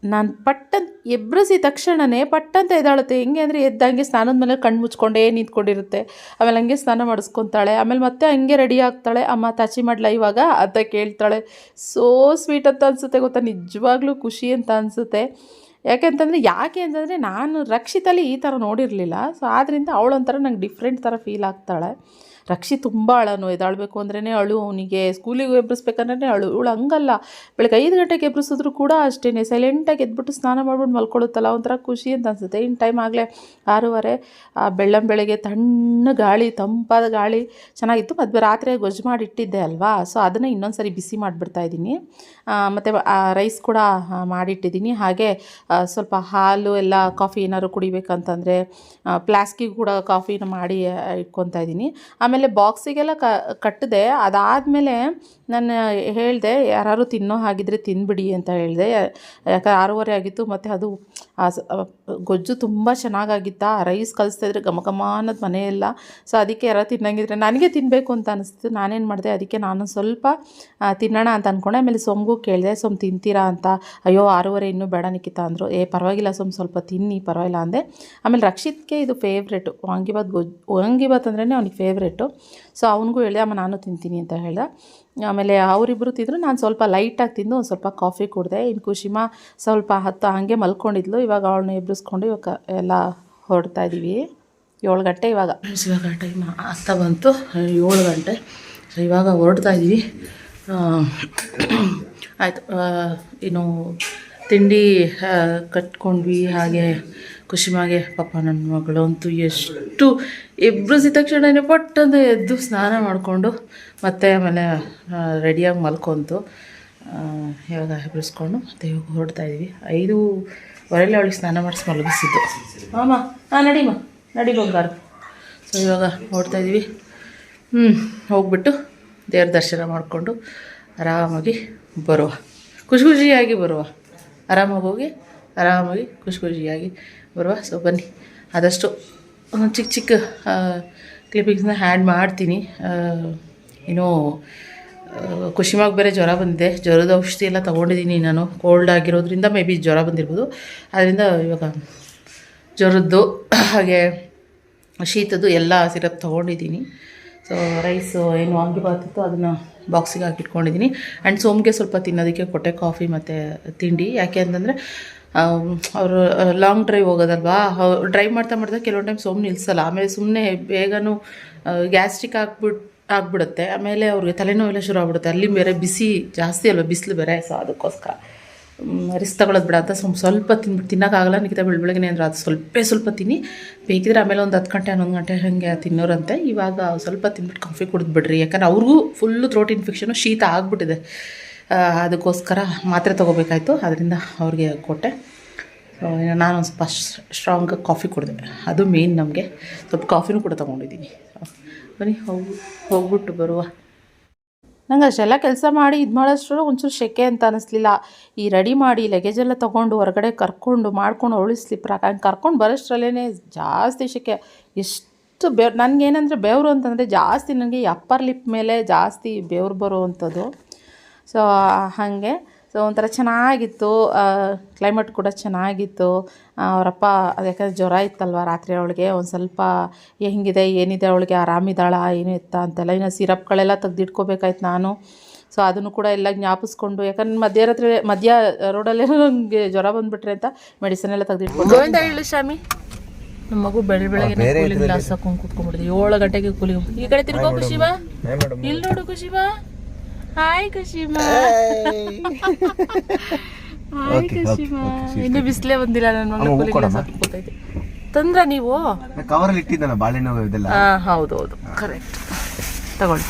ನಾನು ಪಟ್ಟಂತ ಎಬ್ರಸಿ ತಕ್ಷಣವೇ ಪಟ್ಟಂತ ಎದ್ದಾಳುತ್ತೆ. ಹೆಂಗೆ ಅಂದರೆ ಎದ್ದಂಗೆ ಸ್ನಾನದ ಮೇಲೆ ಕಣ್ಣು ಮುಚ್ಕೊಂಡೇ ನಿಂತ್ಕೊಂಡಿರುತ್ತೆ. ಆಮೇಲೆ ಹಂಗೆ ಸ್ನಾನ ಮಾಡಿಸ್ಕೊತಾಳೆ. ಆಮೇಲೆ ಮತ್ತೆ ಹಂಗೆ ರೆಡಿ ಆಗ್ತಾಳೆ. ಅಮ್ಮ ತಾಚಿ ಮಾಡ್ಲಾ ಇವಾಗ ಅಂತ ಕೇಳ್ತಾಳೆ. ಸೋ ಸ್ವೀಟ್ ಅಂತ ಅನಿಸುತ್ತೆ ಗೊತ್ತಾ? ನಿಜವಾಗ್ಲೂ ಖುಷಿ ಅಂತ ಅನಿಸುತ್ತೆ. ಯಾಕೆಂತಂದರೆ ಯಾಕೆ ಅಂತಂದರೆ ನಾನು ರಕ್ಷಿತಲ್ಲಿ ಈ ಥರ ನೋಡಿರಲಿಲ್ಲ. ಸೊ ಆದ್ದರಿಂದ ಅವಳೊಂಥರ ನಂಗೆ ಡಿಫ್ರೆಂಟ್ ಥರ ಫೀಲ್ ಆಗ್ತಾಳೆ. ರಕ್ಷಿ ತುಂಬ ಅಳನು. ಎದ್ದಾಳಬೇಕು ಅಂದ್ರೇ ಅಳು, ಅವನಿಗೆ ಸ್ಕೂಲಿಗೆ ಎಬ್ಬರಿಸ್ಬೇಕಂದ್ರೆ ಅಳು. ಇವಳು ಹಂಗಲ್ಲ. ಬೆಳಗ್ಗೆ ಐದು ಗಂಟೆಗೆ ಎಬ್ಬರಿಸಿದ್ರು ಕೂಡ ಅಷ್ಟೇ ಸೈಲೆಂಟಾಗಿ ಎದ್ಬಿಟ್ಟು ಸ್ನಾನ ಮಾಡ್ಬಿಟ್ಟು ಮಲ್ಕೊಳ್ಳುತ್ತಲ್ಲ ಒಂಥರ ಖುಷಿ ಅಂತ ಅನಿಸುತ್ತೆ. ಇನ್ನು ಟೈಮ್ ಆಗಲೇ ಆರೂವರೆ, ಆ ಬೆಳ್ಳಂ ಬೆಳಗ್ಗೆ ತಣ್ಣ ಗಾಳಿ, ತಂಪಾದ ಗಾಳಿ ಚೆನ್ನಾಗಿತ್ತು. ಮತ್ತು ರಾತ್ರಿ ಗೊಜ್ಜು ಮಾಡಿ ಇಟ್ಟಿದ್ದೆ ಅಲ್ವಾ? ಸೊ ಅದನ್ನು ಇನ್ನೊಂದು ಸರಿ ಬಿಸಿ ಮಾಡಿಬಿಡ್ತಾ ಇದ್ದೀನಿ. ಮತ್ತು ರೈಸ್ ಕೂಡ ಮಾಡಿಟ್ಟಿದ್ದೀನಿ. ಹಾಗೆ ಸ್ವಲ್ಪ ಹಾಲು ಎಲ್ಲ ಕಾಫಿ ಏನಾದ್ರು ಕುಡಿಬೇಕಂತಂದರೆ ಪ್ಲಾಸ್ಕಿಗೆ ಕೂಡ ಕಾಫಿನ ಮಾಡಿ ಇಟ್ಕೊತಾ ಇದ್ದೀನಿ. ಆಮೇಲೆ ಬಾಕ್ಸಿಗೆಲ್ಲ ಕ, ಕಟ್ಟಿದೆ. ಅದಾದಮೇಲೆ ನಾನು ಹೇಳಿದೆ ಯಾರು ತಿನ್ನೋ ಹಾಗಿದ್ರೆ ತಿನ್ಬಿಡಿ ಅಂತ ಹೇಳಿದೆ. ಯಾಕಂದ್ರೆ ಆರೂವರೆ ಆಗಿತ್ತು, ಮತ್ತು ಅದು ಗೊಜ್ಜು ತುಂಬ ಚೆನ್ನಾಗಾಗಿತ್ತಾ? ರೈಸ್ ಕಲಿಸ್ತಾ ಇದ್ರೆ ಘಮ ಘಮ ಅನ್ನೋದು ಮನೆಯೆಲ್ಲ ಸೊ ಅದಕ್ಕೆ ಯಾರೋ ತಿನ್ನಂಗಿದ್ರೆ ನನಗೆ ತಿನ್ನಬೇಕು ಅಂತ ಅನಿಸ್ತು ನಾನೇನು ಮಾಡಿದೆ? ಅದಕ್ಕೆ ನಾನು ಸ್ವಲ್ಪ ಆ, ತಿನ್ನೋಣ ಅಂತ ಅಂದ್ಕೊಂಡೆ ಆಮೇಲೆ ಸೊಮ್ಗೂ ಕೇಳಿದೆ ಸೊಮ್ ತಿಂತೀರಾ ಅಂತ? ಅಯ್ಯೋ ಆರೂವರೆ ಇನ್ನೂ ಬೇಡ ನಿಖಿತ ಅಂದರು. ಏ ಪರವಾಗಿಲ್ಲ ಸೊಮ್ ಸ್ವಲ್ಪ ತಿನ್ನಿ ಪರವಾಗಿಲ್ಲ ಅಂದೆ. ಆಮೇಲೆ ರಕ್ಷಿತ್ಗೆ ಇದು ಫೇವ್ರೇಟು ವಾಂಗಿಬಾತ್ ಗೊಜ್ ವಾಂಗಿಬಾತ್ ಅಂದ್ರೇ ಅವ್ನಿಗೆ ಫೇವ್ರೇಟು ಸೊ ಅವನಿಗೂ ಹೇಳಿದೆ ಅಮ್ಮ ನಾನು ತಿಂತೀನಿ ಅಂತ ಹೇಳ್ದೆ. ಆಮೇಲೆ ಅವರಿಬ್ಬರು ತಿಂದರು, ನಾನು ಸ್ವಲ್ಪ ಲೈಟಾಗಿ ತಿಂದು ಒಂದು ಸ್ವಲ್ಪ ಕಾಫಿ ಕುಡಿದೆ. ಇನ್ನು ಕುಶಿಮಾ ಸ್ವಲ್ಪ ಹತ್ತು ಹಾಗೆ ಮಲ್ಕೊಂಡಿದ್ಲು. ಇವಾಗ ಅವಳನ್ನ ಎಬ್ಬಿಸ್ಕೊಂಡು ಇವಾಗ ಎಲ್ಲ ಹೊರಡ್ತಾ ಇದ್ದೀವಿ ಏಳು ಗಂಟೆ ಇವಾಗ. ಇವಾಗ ಟೈಮ್ ಆಗ್ತಾ ಬಂತು. ಏಳು ಗಂಟೆ. ಸೊ ಇವಾಗ ಹೊರಡ್ತಾ ಇದ್ದೀವಿ ಆಯಿತು. ಇನ್ನು ತಿಂಡಿ ಕಟ್ಕೊಂಡ್ವಿ. ಹಾಗೆ ಕುಶಿಮಾಗೆ ಪಾಪ ನನ್ನ ಮಗಳು ಅಂತೂ ಎಷ್ಟು ಎಬ್ಬಿಸಿದ ತಕ್ಷಣನೇ ಪಟ್ಟಂದು ಎದ್ದು ಸ್ನಾನ ಮಾಡಿಕೊಂಡು, ಮತ್ತೆ ಆಮೇಲೆ ರೆಡಿಯಾಗಿ ಮಲ್ಕೊಂತು. ಇವಾಗ ಹೆಬ್ಬಿಸ್ಕೊಂಡು ಮತ್ತೆ ಇವಾಗ ಹೊರಡ್ತಾ ಇದ್ದೀವಿ ಐದು ಹೊರಲೆ ಅವಳಿಗೆ ಸ್ನಾನ ಮಾಡಿಸಿ ಮಲಗಿಸಿದ್ದು. ಅಮ್ಮ ಹಾಂ ನಡಿಮ ನಡಿ ಸೊ ಇವಾಗ ಹೊರಡ್ತಾ ಇದ್ದೀವಿ ಹ್ಞೂ ಹೋಗ್ಬಿಟ್ಟು ದೇವ್ರ ದರ್ಶನ ಮಾಡಿಕೊಂಡು ಆರಾಮಾಗಿ ಬರುವ. ಖುಷಿ ಖುಷಿಯಾಗಿ ಬರುವ. ಆರಾಮಾಗಿ ಹೋಗಿ, ಆರಾಮಾಗಿ ಖುಷಿ ಖುಷಿಯಾಗಿ ಬರುವ? ಸೊ ಬನ್ನಿ. ಆದಷ್ಟು ಒಂದೊಂದು ಚಿಕ್ಕ ಚಿಕ್ಕ ಕ್ಲಿಪ್ಪಿಂಗ್ಸ್ನ ಹ್ಯಾಡ್ ಮಾಡ್ತೀನಿ. ಏನೋ ಖುಷಿಮಾಗಿ ಬೇರೆ ಜ್ವರ ಬಂದಿದೆ. ಜ್ವರದ ಔಷಧಿ ಎಲ್ಲ ತೊಗೊಂಡಿದ್ದೀನಿ ನಾನು. ಕೋಲ್ಡ್ ಆಗಿರೋದ್ರಿಂದ ಮೇ ಬಿ ಜ್ವರ ಬಂದಿರ್ಬೋದು. ಅದರಿಂದ ಇವಾಗ ಜ್ವರದ್ದು, ಹಾಗೆ ಶೀತದ್ದು ಎಲ್ಲ ಸಿರಪ್ ತೊಗೊಂಡಿದ್ದೀನಿ. ಸೊ ರೈಸು ಏನು ವಾಂಗಿಬಾತ್ ಇತ್ತು ಅದನ್ನು ಬಾಕ್ಸಿಗೆ ಹಾಕಿಟ್ಕೊಂಡಿದ್ದೀನಿ. ಆ್ಯಂಡ್ ಸೋಮ್ಗೆ ಸ್ವಲ್ಪ ತಿನ್ನೋದಕ್ಕೆ ಕೊಟ್ಟೆ ಕಾಫಿ ಮತ್ತು ತಿಂಡಿ. ಯಾಕೆ ಅಂತಂದರೆ ಅವರು ಲಾಂಗ್ ಡ್ರೈವ್ ಹೋಗೋದಲ್ವಾ? ಡ್ರೈವ್ ಮಾಡ್ತಾ ಮಾಡ್ತಾ ಕೆಲವೊಂದು ಟೈಮ್ ಸೋಮ್ ನಿಲ್ಲಿಸಲ್ಲ ಆಮೇಲೆ ಸುಮ್ಮನೆ ಬೇಗನೂ ಗ್ಯಾಸ್ಟ್ರಿಕ್ ಆಗ್ಬಿಟ್ಟು ಆಗ್ಬಿಡುತ್ತೆ. ಆಮೇಲೆ ಅವ್ರಿಗೆ ತಲೆನೋವೆಲ್ಲ ಶುರು ಆಗ್ಬಿಡುತ್ತೆ. ಅಲ್ಲಿ ಬೇರೆ ಬಿಸಿ, ಜಾಸ್ತಿ ಅಲ್ವಾ? ಬಿಸಿಲು ಬೇರೆ. ಸೊ ಅದಕ್ಕೋಸ್ಕರ ರಿಸ್ ತಗೊಳ್ಳೋದು ಬಿಡ ಅಂತ ಸ್ವಲ್ಪ ಸ್ವಲ್ಪ ತಿನ್ಬಿಟ್ಟು ತಿನ್ನೋಕ್ಕಾಗಲ್ಲ. ನಿಖಿತ ಬೆಳಬೆಳಗ್ಗೆ ಅಂದ್ರೆ ಅದು ಸ್ವಲ್ಪ ಸ್ವಲ್ಪ ತಿನ್ನಿ. ಬೇಕಿದ್ರೆ ಆಮೇಲೆ ಒಂದು ಹತ್ತು ಗಂಟೆ, ಹನ್ನೊಂದು ಗಂಟೆ ಹಾಗೆ ತಿನ್ನೋರಂತೆ. ಇವಾಗ ಸ್ವಲ್ಪ ತಿನ್ಬಿಟ್ಟು ಕಾಫಿ ಕುಡಿದ್ಬಿಡ್ರಿ ಯಾಕಂದ್ರೆ ಅವ್ರಿಗೂ ಫುಲ್ಲು ಥ್ರೋಟ್ ಇನ್ಫೆಕ್ಷನು ಶೀತ ಆಗಿಬಿಟ್ಟಿದೆ. ಅದಕ್ಕೋಸ್ಕರ ಮಾತ್ರೆ ತೊಗೋಬೇಕಾಯ್ತು. ಅದರಿಂದ ಅವ್ರಿಗೆ ಕೊಟ್ಟೆ. ಸೊ ನಾನು ಒಂದು ಸ್ವಲ್ಪ ಸ್ಟ್ರಾಂಗ್ ಕಾಫಿ ಕುಡಿದೆ. ಅದು ಮೇನ್ ನಮಗೆ. ಸ್ವಲ್ಪ ಕಾಫಿನೂ ಕೂಡ ತೊಗೊಂಡಿದ್ದೀನಿ. ಬನ್ನಿ, ಹೋಗಿ, ಹೋಗ್ಬಿಟ್ಟು ಬರುವ. ನಂಗೆ ಅಷ್ಟೆಲ್ಲ ಕೆಲಸ ಮಾಡಿ ಇದು ಮಾಡೋಷ್ಟ್ರಲ್ಲಿ ಒಂಚೂರು ಶೆಕೆ ಅಂತ ಅನ್ನಿಸ್ಲಿಲ್ಲ ಈ ರೆಡಿ ಮಾಡಿ ಲಗೇಜ್ ಎಲ್ಲ ತೊಗೊಂಡು ಹೊರಗಡೆ ಕರ್ಕೊಂಡು ಮಾಡ್ಕೊಂಡು ಉಳಿಸ್ಲಿ ಸ್ಲಿಪ್ಪರ್ ಹಂಗೆ ಕರ್ಕೊಂಡು ಬರೋಷ್ಟ್ರಲ್ಲೇ ಜಾಸ್ತಿ ಶೆಕೆ. ಎಷ್ಟು ಬೆವ್ರು ನನಗೇನಂದರೆ ಬೆವರು ಅಂತಂದರೆ ಜಾಸ್ತಿ ನನಗೆ ಅಪ್ಪರ್ ಲಿಪ್ ಮೇಲೆ ಜಾಸ್ತಿ ಬೆವ್ರು ಬರುವಂಥದ್ದು. ಸೊ ಹಾಗೆ. ಸೊ ಒಂಥರ ಚೆನ್ನಾಗಿತ್ತು. ಕ್ಲೈಮೇಟ್ ಕೂಡ ಚೆನ್ನಾಗಿತ್ತು. ಅವರಪ್ಪ ಅದು ಯಾಕಂದರೆ ಜ್ವರ ಇತ್ತಲ್ವ ರಾತ್ರಿ ಅವಳಿಗೆ? ಒಂದು ಸ್ವಲ್ಪ ಹೆಂಗಿದೆ ಏನಿದೆ ಅವಳಿಗೆ? ಆರಾಮಿದ್ದಾಳ ಏನು ಇತ್ತ ಅಂತೆಲ್ಲ. ಇನ್ನು ಸಿರಪ್ಗಳೆಲ್ಲ ತೆಗೆದಿಟ್ಕೋಬೇಕಾಯ್ತು ನಾನು. ಸೊ ಅದನ್ನು ಕೂಡ ಎಲ್ಲ ಜ್ಞಾಪಿಸ್ಕೊಂಡು ಯಾಕಂದ್ರೆ ಮಧ್ಯರಾತ್ರಿ ಮಧ್ಯ ರೋಡಲ್ಲೇ ನನಗೆ ಜ್ವರ ಬಂದುಬಿಟ್ರೆ ಅಂತ ಮೆಡಿಸಿನ್ ಎಲ್ಲ ತೆಗೆದಿಟ್ಕೊಂಡು. ಗೋವಿಂದ ಹೇಳು ಸ್ವಾಮಿ. ನಮ್ಮ ಮಗು ಬೆಳ ಬೆಳಗ್ಗೆ ಕೂಲಿಂಗ್ ಗ್ಲಾಸ್ ಹಾಕೊಂಡು ಕುತ್ಕೊಂಡ್ಬಿಡ್ತೀವಿ ಏಳು ಗಂಟೆಗೆ ಕೂಲಿ ಈ ಕಡೆ ತಿರ್ಗೋ ಖುಷಿಮಾ ಇಲ್ಲಿ ನೋಡು ಖುಷಿಮಾ ಹಾಯ್ ಖುಷಿಮಾ ಹಾಯ್ ಖುಷಿಮಾ ಇನ್ನು ಬಿಸಿಲೇ ಬಂದಿಲ್ಲ ನನ್ನ ಮಗ ಕೂಲಿಂಗ್ ತಂದ್ರ ನೀವು? ಕವರಲ್ಲಿ ಇಟ್ಟಿದ್ದಲ್ಲ ಬಾಳೆಹಣ್ಣು ಇದೆಲ್ಲ ಹಾ ಹೌದು ಹೌದು ಕರೆಕ್ಟ್ ತಗೊಳ್ಳಿ.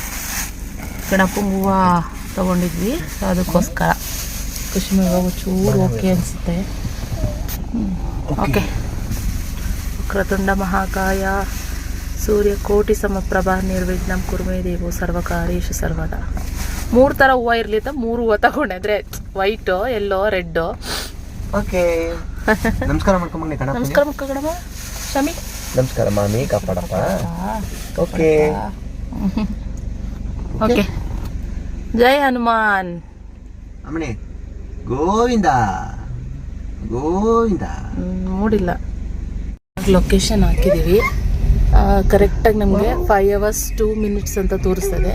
ಗಣಪಂಗ ಹೂವ ತಗೊಂಡಿದ್ವಿ. ಅದಕ್ಕೋಸ್ಕರ. ಖುಷಿ ಇವಾಗ ಚೂರು ಓಕೆ ಅನಿಸುತ್ತೆ. ಓಕೆ ಕ್ರತುಂಡ ಮಹಾಕಾಯ ಸೂರ್ಯ ಕೋಟಿ ಸಮಪ್ರಭಾ ನಿರ್ವಿಘ್ನಂ ಕುರ್ಮೇ ದೇವೋ ಸರ್ವಕಾರೇಶು ಸರ್ವದ. ಮೂರು ಥರ ಹೂವ ಇರ್ಲಿ ಅಂತ ಮೂರು ಹೂವ ತಗೊಂಡೆ. ಅಂದರೆ ವೈಟು ಎಲ್ಲೋ ರೆಡ್ಡು ಓಕೆ. ನಮಸ್ಕಾರ ಮಾಡ್ಕೊಂಬಂಗೆ ಕಣ ನಮಸ್ಕಾರ ಶಮಿ. ನಮಸ್ಕಾರ ಮಾಮಿ ಕಾಪಾಡಪ್ಪ. ಓಕೆ. ಓಕೆ. ಜೈ ಹನುಮಾನ್. ಅಮ್ಮಣಿ ಗೋವಿಂದ. ಗೋವಿಂದ. ನೋಡಿಲ್ಲ ಲೊಕೇಶನ್ ಹಾಕಿದ್ದೀವಿ. ಕರೆಕ್ಟಾಗಿ ನಮಗೆ ಫೈವ್ ಅವರ್ಸ್ ಟೂ ಮಿನಿಟ್ಸ್ ಅಂತ ತೋರಿಸ್ತದೆ.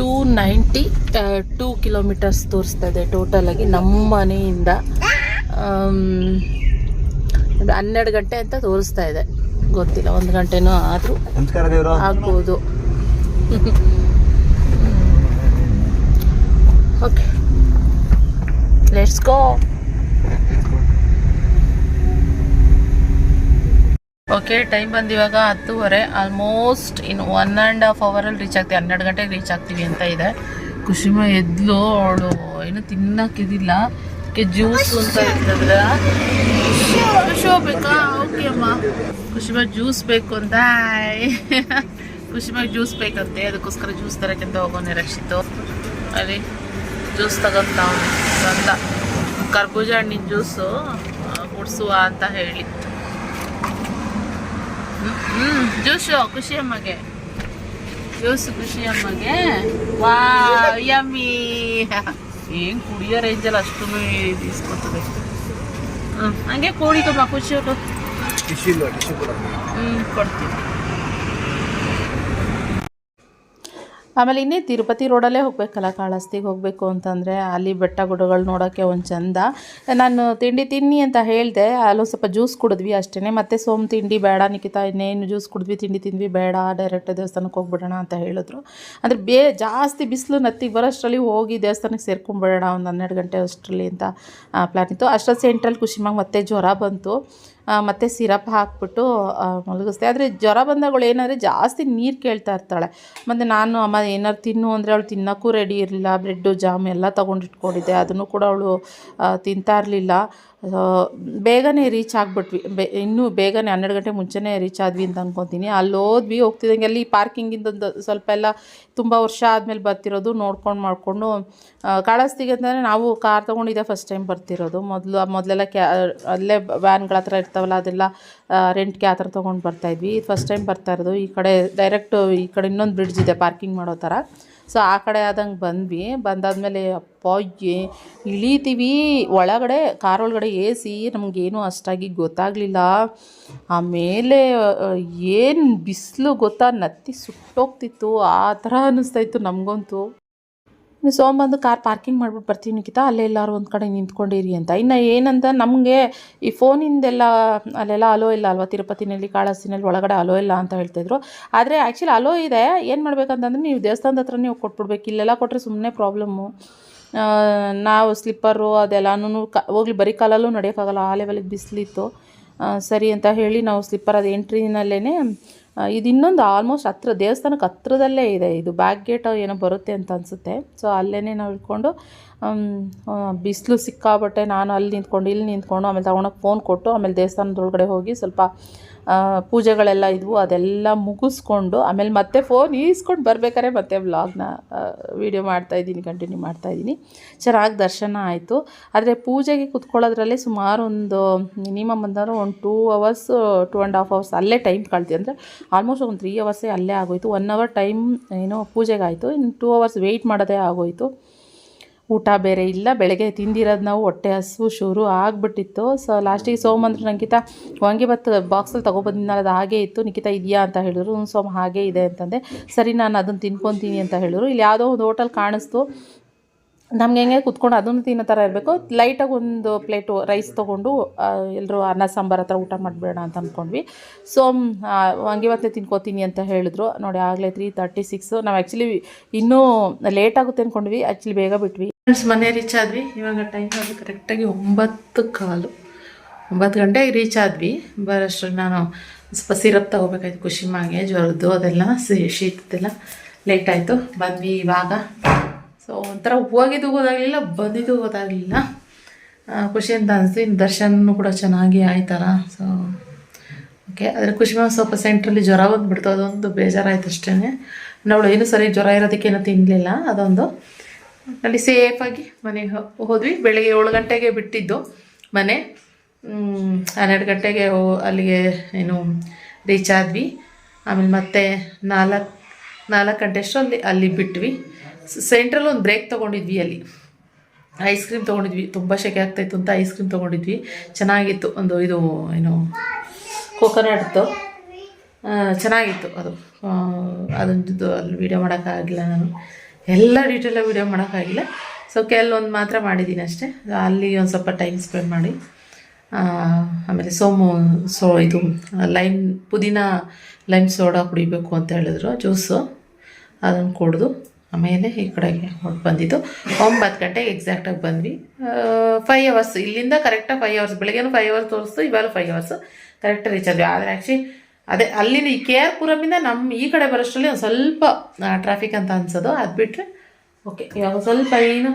ಟೂ ನೈಂಟಿ ಟೂ ಕಿಲೋಮೀಟರ್ಸ್ ತೋರಿಸ್ತಾ ಇದೆ ಟೋಟಲಾಗಿ ನಮ್ಮ ಮನೆಯಿಂದ. ಒಂದು ಹನ್ನೆರಡು ಗಂಟೆ ಅಂತ ತೋರಿಸ್ತಾ ಇದೆ. ಗೊತ್ತಿಲ್ಲ ಒಂದು ಗಂಟೆನೂ ಆದರೂ ಆಗ್ಬೋದು. Okay let's go okay time ಬಂದು ಇವಾಗ ಹತ್ತುವರೆ. ಆಲ್ಮೋಸ್ಟ್ ಇನ್ನು ಒನ್ ಆ್ಯಂಡ್ ಹಾಫ್ ಅವರಲ್ಲಿ ರೀಚ್ ಆಗ್ತೀವಿ. ಹನ್ನೆರಡು ಗಂಟೆಗೆ ರೀಚ್ ಆಗ್ತೀವಿ ಅಂತ ಇದೆ. ಖುಷಿಮ ಎದ್ಲು ಅವಳು ಏನು ತಿನ್ನಕ್ಕಿದಿಲ್ಲ ಅದಕ್ಕೆ ಜ್ಯೂಸ್ ಅಂತ ಇರ್ತದ್ರ ಖುಷಿ ಬೇಕಾ? ಓಕೆ ಅಮ್ಮ. ಕುಶಿಮ ಜ್ಯೂಸ್ ಬೇಕು ಅಂತ. ಖುಷಿಮಾಗ ಜ್ಯೂಸ್ ಬೇಕಂತೆ. ಅದಕ್ಕೋಸ್ಕರ ಜ್ಯೂಸ್ ತರಕ್ಕಿಂತ ಹೋಗೋಣ ರಕ್ಷಿತು. ಅಲ್ಲಿ ಜ್ಯೂಸ್ ತಗೊಂತ ಕರ್ಬೂಜ ಹಣ್ಣಿನ ಜ್ಯೂಸು ಕುಡಿಸುವ ಅಂತ ಹೇಳಿ. ಜ್ಯೂಸು ಖುಷಿ ಅಮ್ಮಗೆ. ಜ್ಯೂಸ್ ಖುಷಿ ಅಮ್ಮಗೆ. ವಾ ಯಮ್ಮಿ. ಏನು ಕುಡಿಯೋ ರೇಂಜಲ್ಲಿ ಅಷ್ಟು ಇಸ್ಕೊತದೆ. ಹ್ಮ್ ಹಂಗೆ ಕೋಳಿಗಮ್ಮ ಖುಷಿ ಹ್ಮ್ ಕೊಡ್ತೀನಿ. ಆಮೇಲೆ ಇನ್ನೇ ತಿರುಪತಿ ರೋಡಲ್ಲೇ ಹೋಗಬೇಕಲ್ಲ, ಕಾಳಸ್ತಿಗೆ ಹೋಗಬೇಕು ಅಂತಂದರೆ ಅಲ್ಲಿ ಬೆಟ್ಟ ಗುಡ್ಡಗಳು ನೋಡೋಕ್ಕೆ ಒಂದು ಚಂದ. ನಾನು ತಿಂಡಿ ತಿನ್ನಿ ಅಂತ ಹೇಳಿದೆ ಅಲ್ಲೊಂದು ಸ್ವಲ್ಪ ಜ್ಯೂಸ್ ಕುಡಿದ್ವಿ ಅಷ್ಟೇ ಮತ್ತೆ ಸೋಮ್ ತಿಂಡಿ ಬೇಡ ನಿಖಿತಾ ಇನ್ನೇನು ಜ್ಯೂಸ್ ಕುಡಿದ್ವಿ, ತಿಂಡಿ ತಿಂದ್ವಿ, ಬೇಡ ಡೈರೆಕ್ಟ್ ದೇವಸ್ಥಾನಕ್ಕೆ ಹೋಗ್ಬಿಡೋಣ ಅಂತ ಹೇಳಿದ್ರು. ಅಂದರೆ ಬೇ, ಜಾಸ್ತಿ ಬಿಸಿಲು ನತ್ತಿಗೆ ಬರೋಷ್ಟರಲ್ಲಿ ಹೋಗಿ ದೇವಸ್ಥಾನಕ್ಕೆ ಸೇರ್ಕೊಂಡ್ಬಿಡೋಣ ಒಂದು ಹನ್ನೆರಡು ಗಂಟೆ ಅಷ್ಟರಲ್ಲಿ ಅಂತ ಪ್ಲ್ಯಾನ್ ಇತ್ತು. ಅಷ್ಟೊತ್ತು ಸೆಂಟ್ರಲ್ಲಿ ಖುಷಿಮಾಗಿ ಮತ್ತೆ ಜ್ವರ ಬಂತು. ಮತ್ತೆ ಸಿರಪ್ ಹಾಕ್ಬಿಟ್ಟು ಮಲಗಿಸ್ತೆ ಆದರೆ ಜ್ವರ ಬಂದಾಗಳು ಏನಂದರೆ ಜಾಸ್ತಿ ನೀರು ಕೇಳ್ತಾ ಇರ್ತಾಳೆ. ಮತ್ತು ನಾನು, ಅಮ್ಮ ಏನಾರು ತಿನ್ನು ಅಂದರೆ ಅವಳು ತಿನ್ನೋಕ್ಕೂ ರೆಡಿ ಇರಲಿಲ್ಲ. ಬ್ರೆಡ್ಡು ಜಾಮ್ ಎಲ್ಲ ತೊಗೊಂಡಿಟ್ಕೊಂಡಿದ್ದೆ. ಅದನ್ನು ಕೂಡ ಅವಳು ತಿಂತಾ ಇರಲಿಲ್ಲ. ಬೇಗನೆ ರೀಚ್ ಆಗಿಬಿಟ್ವಿ. ಬೆ, ಇನ್ನೂ ಬೇಗನೆ ಹನ್ನೆರಡು ಗಂಟೆ ಮುಂಚೆನೇ ರೀಚ್ ಆದ್ವಿ ಅಂತ ಅನ್ಕೊತೀನಿ. ಅಲ್ಲಿ ಹೋದ್ವಿ, ಹೋಗ್ತಿದ್ದಂಗೆ ಅಲ್ಲಿ ಪಾರ್ಕಿಂಗಿಂದೊಂದು ಸ್ವಲ್ಪ ಎಲ್ಲ ತುಂಬ ವರ್ಷ ಆದಮೇಲೆ ಬರ್ತಿರೋದು ನೋಡ್ಕೊಂಡು ಮಾಡಿಕೊಂಡು ಕಾಳಸ್ತಿಗೆ ಅಂತಂದರೆ ನಾವು ಕಾರ್ ತೊಗೊಂಡಿದ್ದೆ ಫಸ್ಟ್ ಟೈಮ್ ಬರ್ತಿರೋದು. ಮೊದಲು, ಮೊದಲೆಲ್ಲ ಕ್ಯಾ, ಅಲ್ಲೇ ವ್ಯಾನ್ಗಳ ಹತ್ರ ಇರ್ತಾವಲ್ಲ, ಅದೆಲ್ಲ ರೆಂಟ್ಗೆ ಆ ಥರ ತೊಗೊಂಡು ಬರ್ತಾಯಿದ್ವಿ ಫಸ್ಟ್ ಟೈಮ್ ಬರ್ತಾ ಇರೋದು. ಈ ಕಡೆ ಡೈರೆಕ್ಟ್ ಈ ಕಡೆ ಇನ್ನೊಂದು ಬ್ರಿಡ್ಜ್ ಇದೆ ಪಾರ್ಕಿಂಗ್ ಮಾಡೋ ಥರ. ಸೊ ಆ ಕಡೆ ಆದಂಗೆ ಬಂದ್ವಿ. ಬಂದಾದಮೇಲೆ ಅಪ್ಪ, ಏ, ಇಳಿತೀವಿ. ಒಳಗಡೆ, ಕಾರ್ ಒಳಗಡೆ ಎ ಸಿ ನಮಗೇನು ಅಷ್ಟಾಗಿ ಗೊತ್ತಾಗಲಿಲ್ಲ. ಆಮೇಲೆ ಏನು ಬಿಸಿಲು ಗೊತ್ತಾ, ನತ್ತಿ ಸುಟ್ಟೋಗ್ತಿತ್ತು. ಆ ಥರ ಅನ್ನಿಸ್ತಾ ಇತ್ತು ನಮಗಂತೂ. ನೀವು ಸೋಮಂದು ಕಾರ್ ಪಾರ್ಕಿಂಗ್ ಮಾಡ್ಬಿಟ್ಟು ಬರ್ತೀವಿ ನಿಖಿತಾ, ಅಲ್ಲೇ ಎಲ್ಲರೂ ಒಂದು ಕಡೆ ನಿಂತ್ಕೊಂಡಿರಿ ಅಂತ. ಇನ್ನು ಏನಂತ ನಮಗೆ ಈ ಫೋನಿಂದೆಲ್ಲ, ಅಲ್ಲೆಲ್ಲ ಅಲೋ ಇಲ್ಲ ಅಲ್ವಾ? ತಿರುಪತಿನಲ್ಲಿ ಕಾಳಸಿನಲ್ಲಿ ಒಳಗಡೆ ಅಲೋ ಇಲ್ಲ ಅಂತ ಹೇಳ್ತಾಯಿದ್ರು ಆದರೆ ಆ್ಯಕ್ಚುಲಿ ಅಲೋ ಇದೆ. ಏನು ಮಾಡಬೇಕಂತಂದ್ರೆ ನೀವು ದೇವಸ್ಥಾನದ ಹತ್ರ ನೀವು ಕೊಟ್ಬಿಡ್ಬೇಕು. ಇಲ್ಲೆಲ್ಲ ಕೊಟ್ಟರೆ ಸುಮ್ಮನೆ ಪ್ರಾಬ್ಲಮ್ಮು ನಾವು ಸ್ಲಿಪ್ಪರು ಅದೆಲ್ಲನೂ ಕ, ಹೋಗ್ಲಿ, ಬರೀ ಕಾಲಲ್ಲೂ ನಡೆಯೋಕ್ಕಾಗಲ್ಲ. ಆ ಲೆವೆಲಿಗೆ ಬಿಸಿಲಿತ್ತು. ಸರಿ ಅಂತ ಹೇಳಿ ನಾವು ಸ್ಲಿಪ್ಪರ್ ಅದು ಎಂಟ್ರಿನಲ್ಲೇ ಇದು ಇನ್ನೊಂದು ಆಲ್ಮೋಸ್ಟ್ ಹತ್ರ ದೇವಸ್ಥಾನಕ್ಕೆ ಹತ್ರದಲ್ಲೇ ಇದೆ. ಇದು ಬ್ಯಾಕ್ ಗೇಟ್ ಏನೋ ಬರುತ್ತೆ ಅಂತ ಅನಿಸುತ್ತೆ. ಸೊ ಅಲ್ಲೇ ನಾವು ಇಟ್ಕೊಂಡು ಬಿಸಿಲು ಸಿಕ್ಕಾಬಟ್ಟೆ ನಾನು ಅಲ್ಲಿ ನಿಂತ್ಕೊಂಡು, ಇಲ್ಲಿ ನಿಂತ್ಕೊಂಡು, ಆಮೇಲೆ ತಗೊಂಡೋಗಿ ಫೋನ್ ಕೊಟ್ಟು, ಆಮೇಲೆ ದೇವಸ್ಥಾನದೊಳಗಡೆ ಹೋಗಿ ಸ್ವಲ್ಪ ಪೂಜೆಗಳೆಲ್ಲ ಇದ್ವು, ಅದೆಲ್ಲ ಮುಗಿಸ್ಕೊಂಡು, ಆಮೇಲೆ ಮತ್ತೆ ಫೋನ್ ಈಸ್ಕೊಂಡು ಬರ್ಬೇಕಾದ್ರೆ ಮತ್ತೆ ವ್ಲಾಗ್ನ ವೀಡಿಯೋ ಮಾಡ್ತಾಯಿದ್ದೀನಿ ಕಂಟಿನ್ಯೂ ಮಾಡ್ತಾಯಿದ್ದೀನಿ ಚೆನ್ನಾಗಿ ದರ್ಶನ ಆಯಿತು. ಆದರೆ ಪೂಜೆಗೆ ಕುತ್ಕೊಳ್ಳೋದ್ರಲ್ಲೇ ಸುಮಾರು ಒಂದು ಮಿನಿಮಮ್ ಅಂದ್ರೆ ಒಂದು two hours two and half hours ಅಲ್ಲೇ ಟೈಮ್ ಕಳ್ತೀವಿ ಅಂದರೆ ಆಲ್ಮೋಸ್ಟ್ ಒಂದು ತ್ರೀ ಅವರ್ಸೇ ಅಲ್ಲೇ ಆಗೋಯಿತು. ಒನ್ ಅವರ್ ಟೈಮ್ ಏನೋ ಪೂಜೆಗೆ ಆಯಿತು ಇನ್ನು ಟೂ ಅವರ್ಸ್ ವೆಯ್ಟ್ ಮಾಡೋದೇ ಆಗೋಯಿತು. ಊಟ ಬೇರೆ ಇಲ್ಲ, ಬೆಳಗ್ಗೆ ತಿಂದಿರೋದು ನಾವು ಹೊಟ್ಟೆ ಹಸು, ಶುರು ಆಗಿಬಿಟ್ಟಿತ್ತು. ಸೊ ಲಾಸ್ಟಿಗೆ ಸೋಮಂದ್ರೆ ನಂಗಿತ ಬತ್ತು ಬಾಕ್ಸಲ್ಲಿ ತೊಗೊಬಂದಿದ್ನಲ್ಲ ಅದು ಹಾಗೇ ಇತ್ತು ನಿಖಿತಾ ಇದೆಯಾ? ಅಂತ ಹೇಳಿದ್ರು. ಸೋಮ, ಹಾಗೇ ಇದೆ, ಅಂತಂದೆ. ಸರಿ, ನಾನು ಅದನ್ನು ತಿನ್ಕೊತೀನಿ, ಅಂತ ಹೇಳಿದ್ರು. ಇಲ್ಲಿ ಯಾವುದೋ ಒಂದು ಹೋಟೆಲ್ ಕಾಣಿಸ್ತು. ನಮ್ಗೆ ಹೆಂಗೆ ಕುತ್ಕೊಂಡು ಅದನ್ನು ತಿನ್ನೋ ಥರ ಇರಬೇಕು. ಲೈಟಾಗಿ ಒಂದು ಪ್ಲೇಟು ರೈಸ್ ತೊಗೊಂಡು ಎಲ್ಲರೂ ಅನ್ನ, ಸಾಂಬಾರು ಹತ್ರ ಊಟ ಮಾಡಿಬಿಡೋಣ ಅಂತ ಅಂದ್ಕೊಂಡ್ವಿ ಸೊ ಮತ್ತೆ ತಿನ್ಕೋತೀನಿ, ಅಂತ ಹೇಳಿದ್ರು. ನೋಡಿ, ಆಗಲೇ ತ್ರೀ ತರ್ಟಿ ಸಿಕ್ಸು ನಾವು ಆ್ಯಕ್ಚುಲಿ ಇನ್ನೂ ಲೇಟ್ ಆಗುತ್ತೆ ಅಂದ್ಕೊಂಡ್ವಿ ಆ್ಯಕ್ಚುಲಿ ಬೇಗ ಬಿಟ್ವಿ. ಫ್ರೆಂಡ್ಸ್ ಮನೆ ರೀಚ್ ಆದ್ವಿ. ಇವಾಗ ಟೈಮ್ ಅದು ಕರೆಕ್ಟಾಗಿ ಒಂಬತ್ತು ಕಾಲು. ಒಂಬತ್ತು ಗಂಟೆಗೆ ರೀಚ್ ಆದ್ವಿ. ಬರೋಷ್ಟು ನಾನು ಸ್ವಲ್ಪ ಸಿರಪ್ ಖುಷಿ ಮಾಗೆ ಜ್ವರದ್ದು ಅದೆಲ್ಲ ಶೀತದೆಲ್ಲ ಲೇಟ್ ಆಯಿತು. ಬಂದ್ವಿ ಇವಾಗ. ಸೊ ಒಂಥರ ಹೋಗಿದ್ದು ಗೊತ್ತಾಗಲಿಲ್ಲ ಬಂದಿದ್ದು ಗೊತ್ತಾಗಲಿಲ್ಲ ಖುಷಿ ಅಂತ ಅನಿಸ್ತು. ಇನ್ನು ದರ್ಶನ ಕೂಡ ಚೆನ್ನಾಗಿ ಆಯ್ತಲ್ಲ. ಸೊ ಓಕೆ ಆದರೆ ಖುಷಿಮಾ ಸ್ವಲ್ಪ ಸೆಂಟ್ರಲ್ಲಿ ಜ್ವರ ಬಂದುಬಿಡ್ತು. ಅದೊಂದು ಬೇಜಾರಾಯ್ತು ಅಷ್ಟೇ ಅವಳು, ಏನು ಸರಿ ಜ್ವರ ಇರೋದಕ್ಕೇನು ತಿನ್ನಲಿಲ್ಲ ಅದೊಂದು ಅಲ್ಲಿ ಸೇಫಾಗಿ ಮನೆಗೆ ಹೋದ್ವಿ. ಬೆಳಗ್ಗೆ ಏಳು ಗಂಟೆಗೆ ಬಿಟ್ಟಿದ್ದು ಮನೆ. ಹನ್ನೆರಡು ಗಂಟೆಗೆ ಅಲ್ಲಿಗೆ ಏನು ರೀಚ್ ಆದ್ವಿ. ಆಮೇಲೆ ಮತ್ತೆ ನಾಲ್ಕು ನಾಲ್ಕು ಗಂಟೆ ಅಷ್ಟರಲ್ಲಿ ಅಲ್ಲಿ ಬಿಟ್ವಿ. ಸೆಂಟ್ರಲ್ಲಿ ಒಂದು ಬ್ರೇಕ್ ತೊಗೊಂಡಿದ್ವಿ ಅಲ್ಲಿ. ಐಸ್ ಕ್ರೀಮ್ ತೊಗೊಂಡಿದ್ವಿ. ತುಂಬ ಶೆಕೆ ಆಗ್ತಾಯಿತ್ತು ಅಂತ ಐಸ್ ಕ್ರೀಮ್ ತೊಗೊಂಡಿದ್ವಿ. ಚೆನ್ನಾಗಿತ್ತು. ಒಂದು ಇದು ಏನು ಕೋಕೋನಟ್ದು ಚೆನ್ನಾಗಿತ್ತು ಅದು. ಅದೊಂದು ಅಲ್ಲಿ ವೀಡಿಯೋ ಮಾಡೋಕ್ಕಾಗಿಲ್ಲ ನಾನು. ಎಲ್ಲ ಡೀಟೇಲಾಗಿ ವೀಡಿಯೋ ಮಾಡೋಕ್ಕಾಗಿಲ್ಲ. ಸೊ ಕೆಲವೊಂದು ಮಾತ್ರ ಮಾಡಿದ್ದೀನಿ ಅಷ್ಟೇ. ಅಲ್ಲಿ ಒಂದು ಸ್ವಲ್ಪ ಟೈಮ್ ಸ್ಪೆಂಡ್ ಮಾಡಿ ಆಮೇಲೆ ಸೋಮು, ಸೊ, ಇದು ಲೈಮ್ ಪುದೀನ ಲೈಮ್ ಸೋಡಾ ಕುಡಿಬೇಕು ಅಂತ ಹೇಳಿದ್ರು ಜ್ಯೂಸು ಅದನ್ನು ಕುಡಿದು, ಆಮೇಲೆ ಈ ಕಡೆಗೆ ಹೊಟ್ಟು ಬಂದಿದ್ದು. ಒಂಬತ್ತು ಗಂಟೆಗೆ ಎಕ್ಸಾಕ್ಟಾಗಿ ಬಂದ್ವಿ. ಫೈವ್ ಅವರ್ಸ್ ಇಲ್ಲಿಂದ ಕರೆಕ್ಟಾಗಿ ಫೈವ್ ಅವರ್ಸ್ ಬೆಳಗ್ಗೆನೂ ಫೈವ್ ಅವರ್ಸ್ ತೋರಿಸ್ತು ಇವಾಗ ಫೈವ್ ಅವರ್ಸ್ ಕರೆಕ್ಟಾಗಿ ರೀಚ್ ಆದ್ವಿ ಆದರೆ ಆ್ಯಕ್ಚುಲಿ ಅದೇ ಅಲ್ಲಿ ಈ ಕೆ ಆರ್ ಪುರಮಿಂದ ನಮ್ಮ ಈ ಕಡೆ ಬರೋಷ್ಟರಲ್ಲಿ ಒಂದು ಸ್ವಲ್ಪ ಟ್ರಾಫಿಕ್ ಅಂತ ಅನ್ಸೋದು, ಅದು ಬಿಟ್ಟರೆ ಓಕೆ ಇವಾಗ ಸ್ವಲ್ಪ ಏನು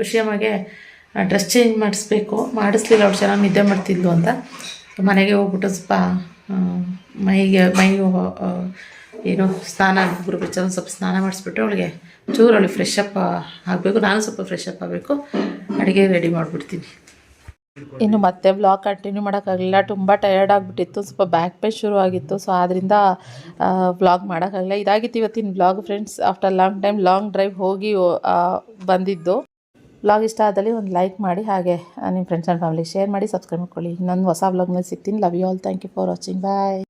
ಖುಷಿಯಮ್ಮಗೆ ಡ್ರೆಸ್ ಚೇಂಜ್ ಮಾಡಿಸ್ಬೇಕು, ಮಾಡಿಸ್ಲಿಲ್ಲ ಅವ್ರು ಚೆನ್ನಾಗಿ ನಿದ್ದೆ ಮಾಡ್ತಿದ್ಲು ಅಂತ. ಮನೆಗೆ ಹೋಗ್ಬಿಟ್ಟು ಸ್ವಲ್ಪ ಮೈಗೆ ಮೈಗೆ ಏನು ಸ್ನಾನ ಒಂದು ಸ್ವಲ್ಪ ಸ್ನಾನ ಮಾಡಿಸ್ಬಿಟ್ಟು ಅವಳಿಗೆ ಚೂರು ಅವಳಿಗೆ ಫ್ರೆಶ್ ಅಪ್ ಆಗಬೇಕು. ನಾನು ಸ್ವಲ್ಪ ಫ್ರೆಶ್ ಅಪ್ ಆಗಬೇಕು. ಅಡುಗೆ ರೆಡಿ ಮಾಡಿಬಿಡ್ತೀನಿ. ಇನ್ನು ಮತ್ತೆ ಬ್ಲಾಗ್ ಕಂಟಿನ್ಯೂ ಮಾಡೋಕ್ಕಾಗಲಿಲ್ಲ. ತುಂಬ ಟಯರ್ಡ್ ಆಗಿಬಿಟ್ಟಿತ್ತು. ಸ್ವಲ್ಪ ಬ್ಯಾಕ್ ಪೇನ್ ಶುರು ಆಗಿತ್ತು ಸೊ ಆದ್ದರಿಂದ ವ್ಲಾಗ್ ಮಾಡೋಕ್ಕಾಗಲಿಲ್ಲ. ಇದಾಗಿತ್ತು ಇವತ್ತಿನ blog friends after long time long drive ಹೋಗಿ ಬಂದಿದ್ದು. ಬ್ಲಾಗ್ ಇಷ್ಟ ಆದಲ್ಲಿ ಒಂದು ಲೈಕ್ ಮಾಡಿ. ಹಾಗೆ ನಿಮ್ಮ ಫ್ರೆಂಡ್ಸ್ ಆ್ಯಂಡ್ ಫ್ಯಾಮಿಲಿ ಶೇರ್ ಮಾಡಿ ಸಬ್ಸ್ಕ್ರೈಬ್ ಮಾಡ್ಕೊಳ್ಳಿ. ಇನ್ನೊಂದು ಹೊಸ ಬ್ಲಾಗ್ನಲ್ಲಿ ಸಿಗ್ತೀನಿ. Love you all thank you for watching bye